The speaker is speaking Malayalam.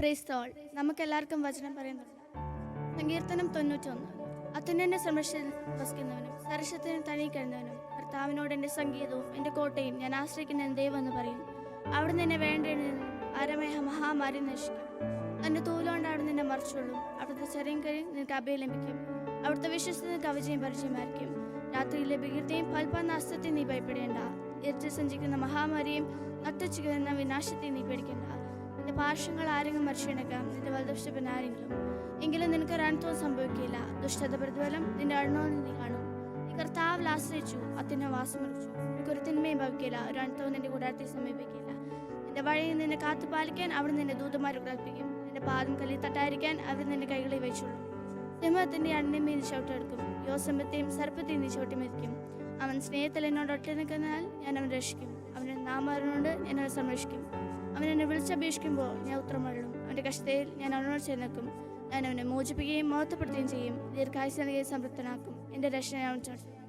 ക്രൈസ്തോൾ നമുക്കെല്ലാവർക്കും വചനം പറയുന്നുണ്ട് സങ്കീർത്തനം തൊണ്ണൂറ്റൊന്ന്. അത്യുന്നെ സംരക്ഷയിൽ വസിക്കുന്നവനും സരസ്വത്തിന് തനി കഴിഞ്ഞവനും കർത്താവിനോട് എന്റെ സംഗീതവും എന്റെ കോട്ടയും ഞാൻ ആശ്രയിക്കുന്ന എന്റെ ദൈവം എന്ന് പറയും അവിടുന്ന് എന്നെ വേണ്ടതിൽ അരമേഹ മഹാമാരി നശിക്കും തന്റെ തൂലോണ്ട് അവിടെ നിന്നെ മറിച്ചുള്ളൂ അവിടുത്തെ ചെറിയ കഴിയും നിനക്ക് അഭയം ലഭിക്കും. അവിടുത്തെ വിശ്വസത്തിന് കവചയും പരിചയമായിരിക്കും. രാത്രിയിലെ ഭീകൃതയും ഫൽപനാശത്തെയും നീ ഭയപ്പെടേണ്ട. ഇരച്ച് സഞ്ചിക്കുന്ന മഹാമാരിയും നട്ടുച്ചിക്കുന്ന വിനാശത്തെ നീ പേടിക്കേണ്ട. നിന്റെ പാർശ്വങ്ങൾ ആരെങ്കിലും മറിച്ചെടുക്കാം നിന്റെ വലതുഷ്ടപ്പൻ ആരെങ്കിലും? എങ്കിലും നിനക്ക് ഒരനുഭവം സംഭവിക്കില്ല. ദുഷ്ടത പ്രതിഫലം നിന്റെ അണ്ണോന്ന് നീ കാണും. നീ കർത്താവിൽ ആശ്രയിച്ചു അത്തിനെ വാസമറിച്ചു നിനക്കൊരു തിന്മയും ഭവിക്കില്ല ഒരു അനുഭവം നിന്റെ കൂടാരത്തെ സമീപിക്കില്ല. നിന്റെ വഴിയിൽ നിന്നെ കാത്തു പാലിക്കാൻ അവിടെ നിന്റെ ദൂതന്മാരെ കൽപ്പിക്കും നിന്റെ പാദം കല്ലിൽ തട്ടായിരിക്കാൻ അവർ നിന്റെ കൈകളിൽ വെച്ചുള്ളൂ സിംഹത്തിന്റെ അണ്ണമേ നീ ചവിട്ടെടുക്കും. യോസമ്പത്തെയും സർപ്പത്തെയും നീ ചവിട്ടി മരിക്കും അവൻ സ്നേഹത്തിൽ എന്നോട് ഒട്ടി നിൽക്കുന്നതിനാൽ ഞാൻ അവൻ രക്ഷിക്കും. അവനെ നാമറിഞ്ഞുകൊണ്ട് ഞാൻ അവനെ സംരക്ഷിക്കും. അവൻ എന്നെ വിളിച്ചപേക്ഷിക്കുമ്പോൾ ഞാൻ ഉത്തരമള്ളും അവന്റെ കഷ്ടതയിൽ ഞാൻ അവനോട് ചേർന്ന് നിൽക്കും ഞാൻ അവനെ മോചിപ്പിക്കുകയും മോഹത്തപ്പെടുത്തുകയും ചെയ്യും. ദീർഘായുസ് നൽകി സംതൃപ്തനാക്കും. എന്റെ രക്ഷ ഞാൻ അവൻ ചവിട്ടും